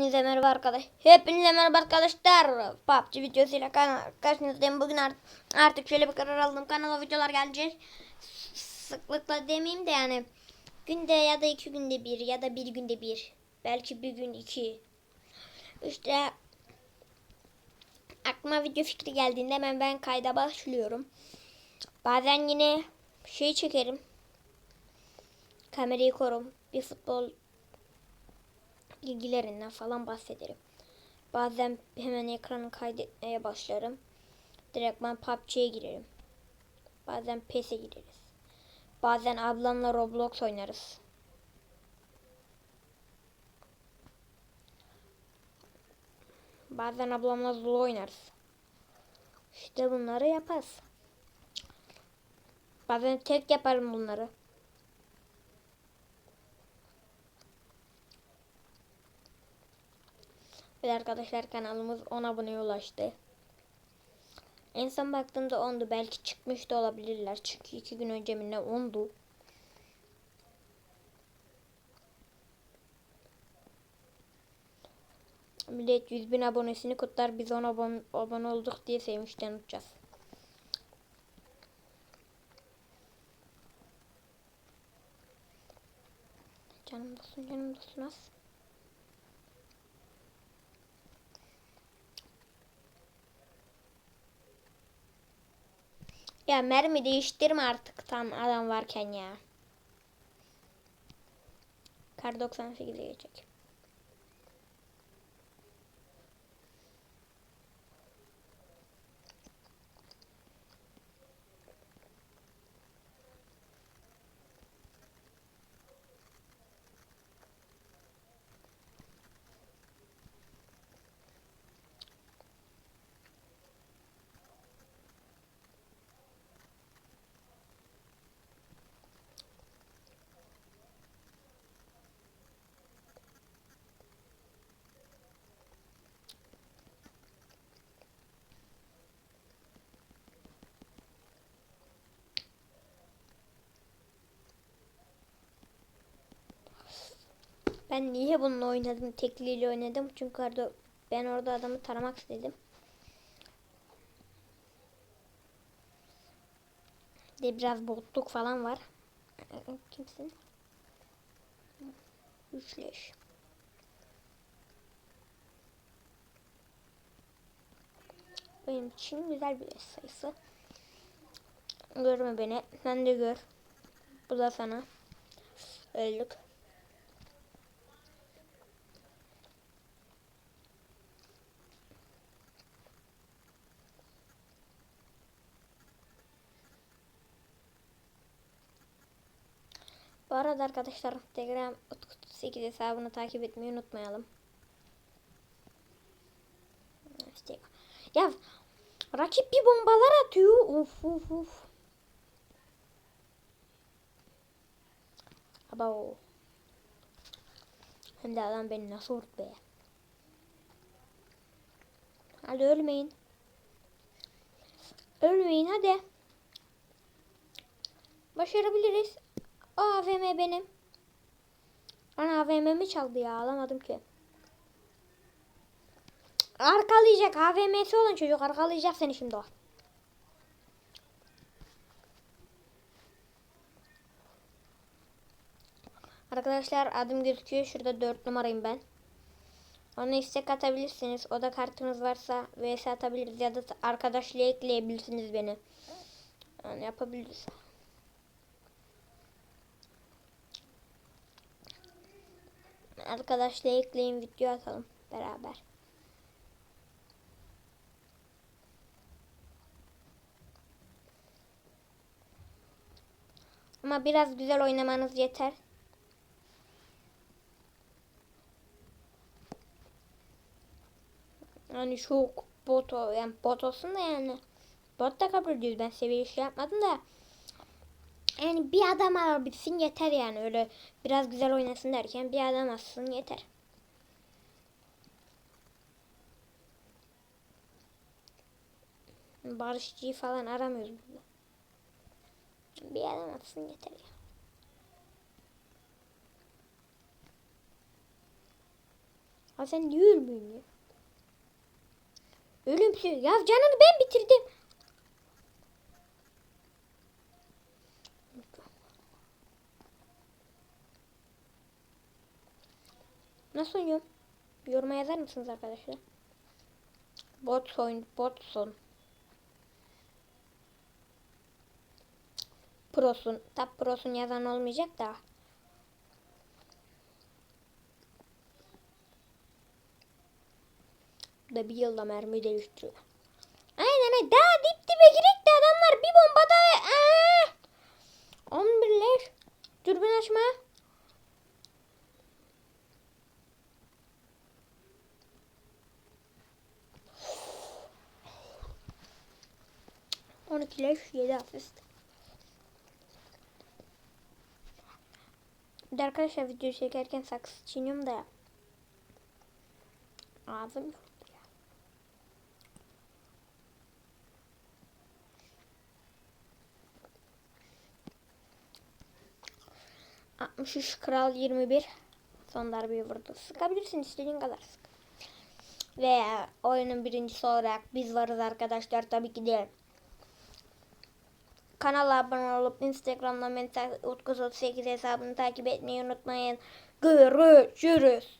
Hepinize merhaba arkadaş. Hepinize merhaba arkadaşlar. PUBG videosuyla karşınızdayım. Bugün art- artık şöyle bir karar aldım. Kanala videolar gelecek. Sıklıkla demeyeyim de yani günde ya da iki günde bir ya da bir günde bir. Belki bir gün iki. İşte aklıma video fikri geldiğinde hemen ben kayda başlıyorum. Bazen yine şey çekerim. Kamerayı korum. Bir futbol ilgilerinden falan bahsederim. Bazen hemen ekranı kaydetmeye başlarım. Direkt ben PUBG'ye girerim. Bazen PES'e gireriz. Bazen ablamla Roblox oynarız. Bazen ablamla Zulu oynarız. İşte bunları yaparız. Bazen tek yaparım bunları. Ve arkadaşlar kanalımız 10 aboneye ulaştı. En son baktığımda 10'du. Belki çıkmış da olabilirler. Çünkü 2 gün önce mi ne 10'du. Millet 100 bin abonesini kutlar. Biz 10 abone, abone olduk diye sevinçten uçacağız. Canım dostum canım dostum az. Ya mermi değiştirme artık tam adam varken ya. Kar 98'e geçecek. Ben niye bununla oynadım? Tekliyle oynadım. Çünkü orada ben orada adamı taramak istedim. De biraz botluk falan var. Kimsin? Üçleş. Benim için güzel bir sayısı. Görme beni. Sen de gör. Bu da sana. Öldük. Bu arada arkadaşlar Instagram Utku 8 hesabını takip etmeyi unutmayalım. İşte, ya rakip bir bombalar atıyor. Uf uf uf. Aba Hem de adam beni nasıl vurdu be. Hadi ölmeyin. Ölmeyin hadi. Başarabiliriz. O AVM benim. Ana AVM'mi çaldı ya alamadım ki. Arkalayacak AVM'si olan çocuk arkalayacak seni şimdi o. Arkadaşlar adım gözüküyor. Şurada 4 numarayım ben. Ona istek atabilirsiniz. O da kartınız varsa vs atabiliriz ya da arkadaşlığa ekleyebilirsiniz beni. Yani yapabiliriz. Arkadaşlar ekleyin video atalım beraber. Ama biraz güzel oynamanız yeter. Yani şu bot yani bot olsun da yani bot da kabul ediyoruz. Ben seviye şey yapmadım da yani bir adam alabilsin yeter yani öyle biraz güzel oynasın derken bir adam alsın yeter. Barışçıyı falan aramıyoruz burada. Bir adam atsın yeter ya. Ha sen niye ölmüyorsun ya? Ölümsüz. Ya canını ben bitirdim. Nasıl oynuyorum? Yoruma yazar mısınız arkadaşlar? Bot oyun, botsun. Prosun. Tab prosun yazan olmayacak da. Da bir yılda mermi değiştiriyor. Aynen aynen. Daha dip dibe girek de adamlar bir bombada. Aa! 11'ler. Dürbün açma. On iki leş, yedi asist. Bir arkadaşlar video çekerken saksı çiğniyorum da ağzım ya. Altmış kral 21 son darbeyi vurdu. Sıkabilirsin istediğin kadar sık. Ve oyunun birincisi olarak biz varız arkadaşlar tabii ki de. Kanala abone olup Instagram'dan Mental Utku 38 hesabını takip etmeyi unutmayın. Görüşürüz.